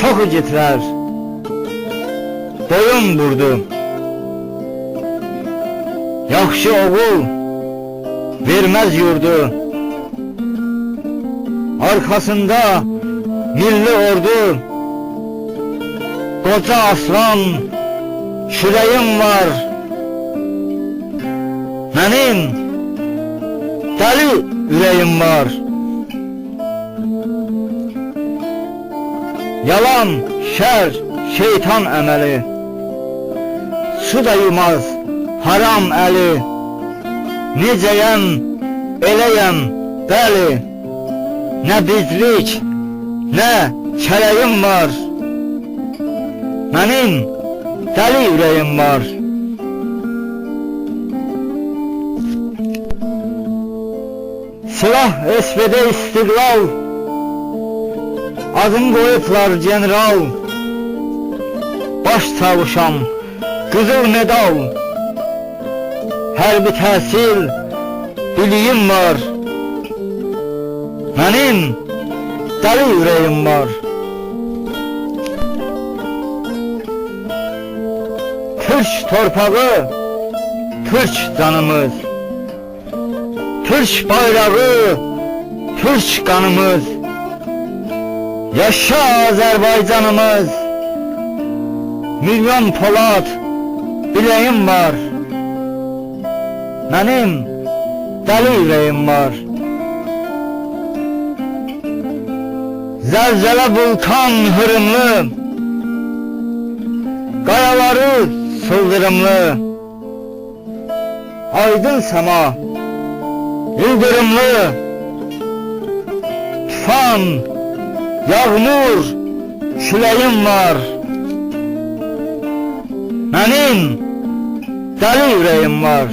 Çox igidlər boyun vurdu. Yaxşı oğul verməz yurdu. Arkasında milli ordu. Koca aslan şürəyim var. Mənim dəli ürəyim var. Yalan, şər, şeytan əməli. Su da yumaz, haram əli. Necəyəm, eləyəm, bəli. Nə bizlik, nə kələyim var. Mənim dəli ürəyim var. Silah SPD istiqlal Adını koyuplar general. Baş çavuşam Kızıl medal. Hərbi təhsil Biliyim var. Mənim Dəli ürəyim var. Türk torpağı Türk canımız. Türk bayrağı Türk kanımız Yaşa Azerbaycanımız. Milyon Polat Biləyim var. Mənim Dəli ürəyim var. Zəlzələ vulkan hırımlı. Qayaları sıldırımlı. Aydın səma Yıldırımlı. Tufan Yağmur, küləyim var. Mənim dəli ürəyim var.